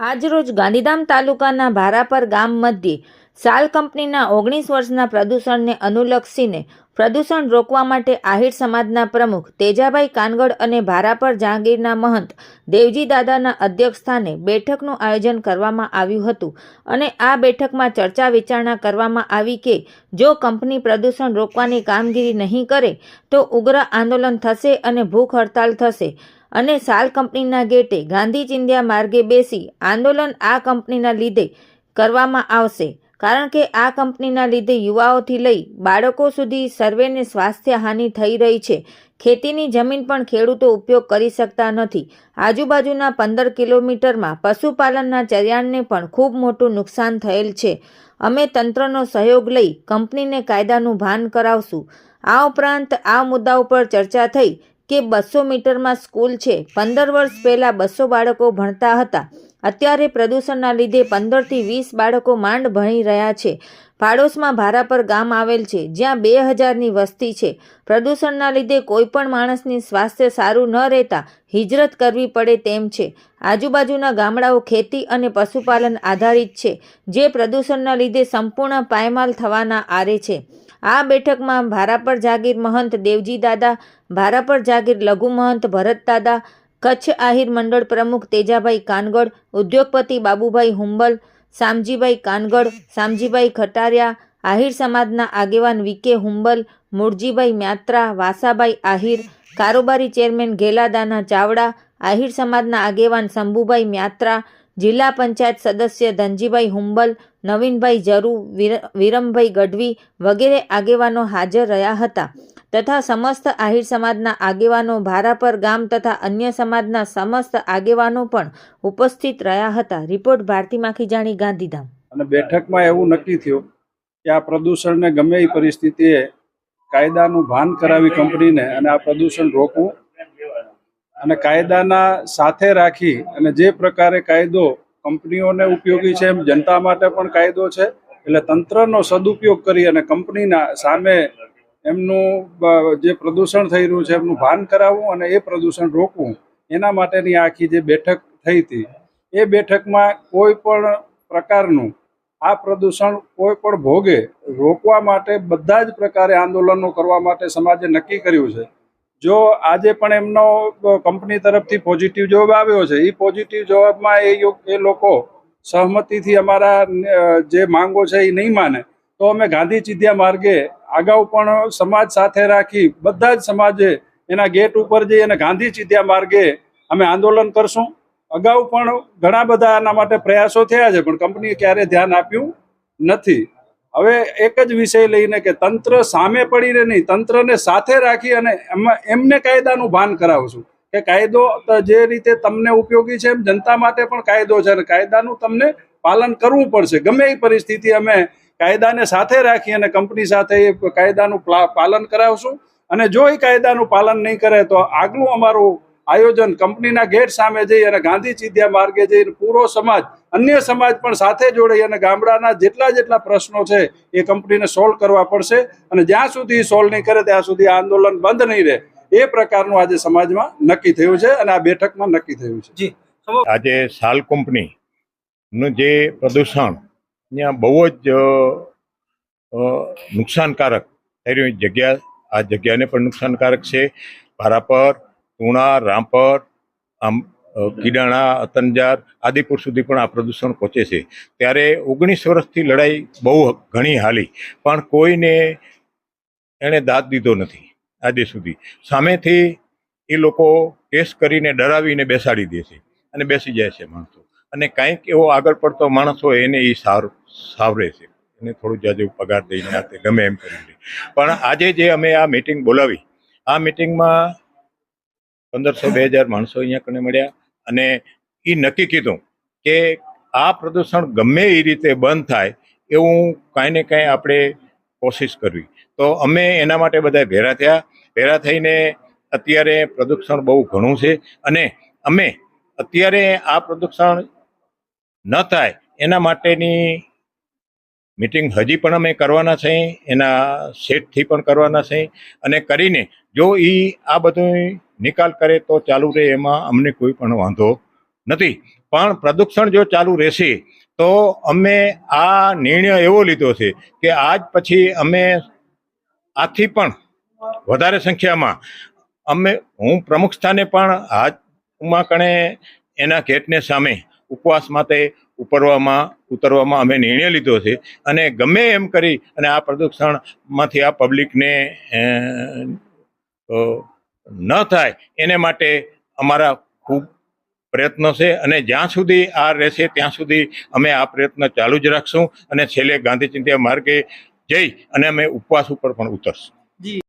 આજરોજ ગાંધીધામ તાલુકાના ભારાપર ગામ મધ્યે સાલ કંપનીના ઓગણીસ વર્ષના પ્રદૂષણને અનુલક્ષીને પ્રદૂષણ રોકવા માટે આહિર સમાજના પ્રમુખ તેજાભાઈ કાનગડ અને ભારાપર જહાંગીરના મહંત દેવજી દાદાના અધ્યક્ષસ્થાને બેઠકનું આયોજન કરવામાં આવ્યું હતું અને આ બેઠકમાં ચર્ચા વિચારણા કરવામાં આવી કે જો કંપની પ્રદૂષણ રોકવાની કામગીરી નહીં કરે તો ઉગ્ર આંદોલન થશે અને ભૂખ હડતાલ થશે અને સાલ કંપનીના ગેટે ગાંધી ચિંધ્યા માર્ગે બેસી આંદોલન આ કંપનીના લીધે કરવામાં આવશે. કારણ કે આ કંપનીના લીધે યુવાઓથી લઈ બાળકો સુધી સર્વેને સ્વાસ્થ્ય હાનિ થઈ રહી છે. ખેતીની જમીન પણ ખેડૂતો ઉપયોગ કરી શકતા નથી. આજુબાજુના પંદર કિલોમીટરમાં પશુપાલનના ચરિયાણને પણ ખૂબ મોટું નુકસાન થયેલ છે. અમે તંત્રનો સહયોગ લઈ કંપનીને કાયદાનું ભાન કરાવશું. આ ઉપરાંત આ મુદ્દા ઉપર ચર્ચા થઈ કે બસો મીટરમાં સ્કૂલ છે. પંદર વર્ષ પહેલાં બસો બાળકો ભણતા હતા. અત્યારે પ્રદૂષણના લીધે પંદરથી વીસ બાળકો માંડ ભણી રહ્યા છે. પાડોશમાં ભારાપર ગામ આવેલ છે, જ્યાં બે હજારની વસ્તી છે. પ્રદૂષણના લીધે કોઈપણ માણસની સ્વાસ્થ્ય સારું ન રહેતા હિજરત કરવી પડે તેમ છે. આજુબાજુના ગામડાઓ ખેતી અને પશુપાલન આધારિત છે, જે પ્રદૂષણના લીધે સંપૂર્ણ પાયમાલ થવાના આરે છે. આ બેઠકમાં ભારાપર જાગીર મહંત દેવજી દાદા ભારાપર જાગીર લઘુ મહંત ભરત દાદા કચ્છ આહિર મંડળ પ્રમુખ તેજાભાઈ કાનગડ, ઉદ્યોગપતિ બાબુભાઈ હુંબલ શામજીભાઈ કાનગડ શામજીભાઈ ખટારિયા, આહિર સમાજના આગેવાન વીકે હુંબલ મૂળજીભાઈ મ્યાત્રા, વાસાભાઈ આહિર, કારોબારી ચેરમેન ઘેલાદાના ચાવડા, આહિર સમાજના આગેવાન શંભુભાઈ મ્યાત્રા, જિલ્લા પંચાયત સદસ્ય ધનજીભાઈ હુંબલ, નવીનભાઈ જરુ, વિર, વિરમભાઈ ગઢવી વગેરે આગેવાનો હાજર રહ્યા હતા. તથા સમસ્ત આહિર સમાજના આગેવાનો ભારાપર ગામ તથા અન્ય સમાજના સમસ્ત આગેવાનો પણ ઉપસ્થિત રહ્યા હતા. રિપોર્ટ ભારતી માખીજાણી, ગાંધીધામ. અને બેઠકમાં એવું નક્કી થયું કે આ પ્રદૂષણને ગમે એ પરિસ્થિતિએ કાયદાનું ભાન કરાવી કંપનીને અને આ પ્રદૂષણ રોકવું અને કાયદાના સાથે રાખી અને જે પ્રકારે કાયદો કંપનીઓને ઉપયોગી છે એમ જનતા માટે પણ કાયદો છે, એટલે તંત્રનો સદુપયોગ કરી અને કંપનીના સામે એમનું જે પ્રદૂષણ થઈ રહ્યું છે, એમનું ભાન કરાવવું અને એ પ્રદૂષણ રોકવું, એના માટેની આખી જે બેઠક થઈ હતી, એ બેઠકમાં કોઈ પણ પ્રકારનું આ પ્રદૂષણ કોઈ પણ ભોગે રોકવા માટે બધા જ પ્રકારે આંદોલનો કરવા માટે સમાજે નક્કી કર્યું છે. જો આજે પણ એમનો કંપની તરફથી પોઝિટિવ જવાબ આવ્યો છે એ પોઝિટિવ જવાબમાં એ લોકો સહમતિથી અમારા જે માંગો છે એ નહીં માને. તો અમે ગાંધી ચિધ્યા માર્ગે અગાઉ પણ સમાજ સાથે રાખી બધા જ સમાજે એના ગેટ ઉપર જઈ અને ગાંધી ચિધ્યા માર્ગે અમે આંદોલન કરશું. અગાઉ પણ ઘણા બધા આના માટે પ્રયાસો થયા છે, પણ કંપનીએ ક્યારે ધ્યાન આપ્યું નથી. હવે એક જ વિષય લઈને કે તંત્ર સામે પડીને નહીં, તંત્રને સાથે રાખી અને એમાં, એમને કાયદાનું ભાન કરાવશું. કે કાયદો જે રીતે તમને ઉપયોગી છે એમ જનતા માટે પણ કાયદો છે અને કાયદાનું તમને પાલન કરવું પડશે. ગમે એ પરિસ્થિતિ અમે કાયદાને સાથે રાખી અને કંપની સાથે એ કાયદાનું પાલન કરાવશું. અને જો એ કાયદાનું પાલન નહીં કરે તો આગલું અમારું આયોજન કંપનીના ગેટ સામે જઈ અને ગાંધી ચિધ્યા માર્ગે જઈને પૂરો સમાજ અન્ય સમાજ પણ સાથે જોડાઈ અને ગામડાના જેટલા જેટલા પ્રશ્નો છે એ કંપનીને સોલ્વ કરવા પડશે. અને જ્યાં સુધી સોલ્વ નહીં કરે ત્યાં સુધી આ આંદોલન બંધ નહીં રહે. એ પ્રકારનું આજે સમાજમાં નક્કી થયું છે અને આ બેઠકમાં નક્કી થયું છે. આજે સાલ કંપનીનું જે પ્રદૂષણ ત્યાં બહુ જ નુકસાનકારક થઈ જગ્યા, આ જગ્યાને પણ નુકસાનકારક છે. ભારાપર તુણા, રામપર, આમ કીડાણા અતંજાર આદિપુર સુધી પણ આ પ્રદૂષણ પહોંચે છે. ત્યારે ઓગણીસ વર્ષથી લડાઈ બહુ ઘણી હાલી, પણ કોઈને એણે દાદ દીધો નથી આજે સુધી. સામેથી એ લોકો કેસ કરીને ડરાવીને બેસાડી દે છે અને બેસી જાય છે માણસો. અને કાંઈક એવો આગળ પડતો માણસ હોય એને એ સારું, સાવરે છે. એને થોડું જાજુ પગાર દઈને આ ગમે એમ કરીને પણ આજે જે અમે આ મિટિંગ બોલાવી, આ મિટિંગમાં પંદરસો બે હજાર માણસો અહીંયા કને મળ્યા અને એ નક્કી કીધું કે આ પ્રદૂષણ ગમે એ રીતે બંધ થાય એવું કાંઈ ને કાંઈ આપણે કોશિશ કરવી. તો અમે એના માટે બધા ભેરા થયા. ભેરા થઈને અત્યારે પ્રદૂષણ બહુ ઘણું છે અને અમે અત્યારે આ પ્રદૂષણ ન થાય, એના માટેની મિટિંગ હજી પણ અમે કરવાના છે, એના સેટથી પણ કરવાના છે. અને કરીને જો એ આ બધું નિકાલ કરે તો ચાલુ રહે, એમાં અમને કોઈ પણ વાંધો નથી. પણ પ્રદૂષણ જો ચાલુ રહેશે, તો અમે આ નિર્ણય એવો લીધો છે કે આજ પછી અમે આથી પણ વધારે સંખ્યામાં અમે, હું પ્રમુખ સ્થાને પણ હાથમાં ઉમાકણે એના ગેટને સામે ઉપવાસ માટે ઉપરવામાં, ઉતરવામાં અમે નિર્ણય લીધો છે. અને ગમે એમ કરી અને આ પ્રદૂષણમાંથી આ પબ્લિકને ન થાય, એને માટે અમારા ખૂબ પ્રયત્નો છે. અને જ્યાં સુધી આ રહેશે, ત્યાં સુધી અમે આ પ્રયત્ન ચાલુ જ રાખશું. અને છેલ્લે ગાંધી ચિંતા માર્ગે જઈ અને અમે ઉપવાસ ઉપર પણ ઉતરશું.